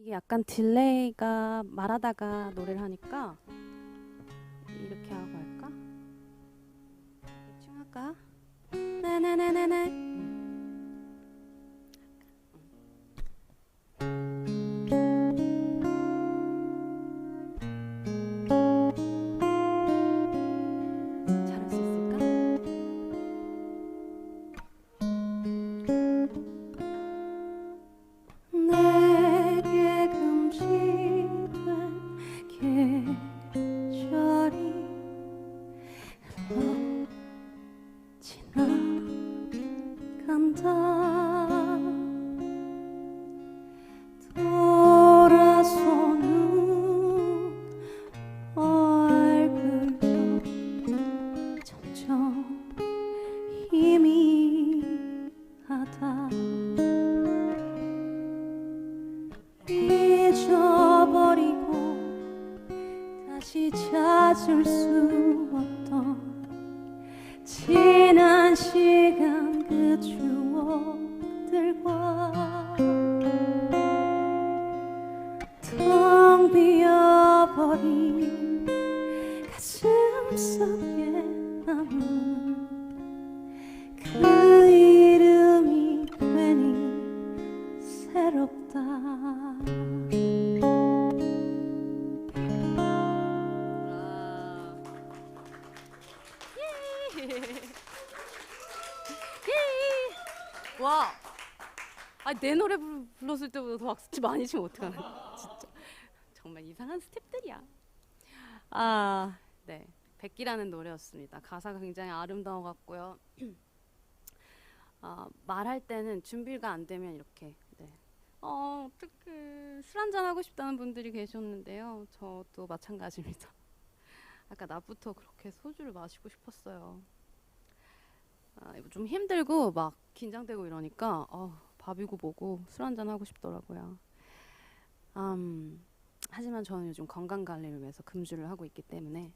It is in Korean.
이게 약간 딜레이가 말하다가 노래를 하니까 이렇게 하고 할까? 대충 할까? 잊어버리고 다시 찾을 수 없던 가슴 속에 남은 그 이름이 괜히 새롭다. 와, 아 내 노래 불- 불렀을 때보다 더 박수 많이 치면 어떡하나. 진짜. 정말 이상한 스텝들이야. 아, 네, 백기라는 노래였습니다. 가사가 굉장히 아름다워 같고요. 아, 말할 때는 준비가 안 되면 이렇게 네. 어, 어떡해. 술 한잔 하고 싶다는 분들이 계셨는데요. 저도 마찬가지입니다. 아까 낮부터 그렇게 소주를 마시고 싶었어요. 아, 좀 힘들고 막 긴장되고 이러니까 어, 밥이고 뭐고 술 한잔 하고 싶더라고요. 음, 하지만 저는 요즘 건강 관리를 위해서 금주를 하고 있기 때문에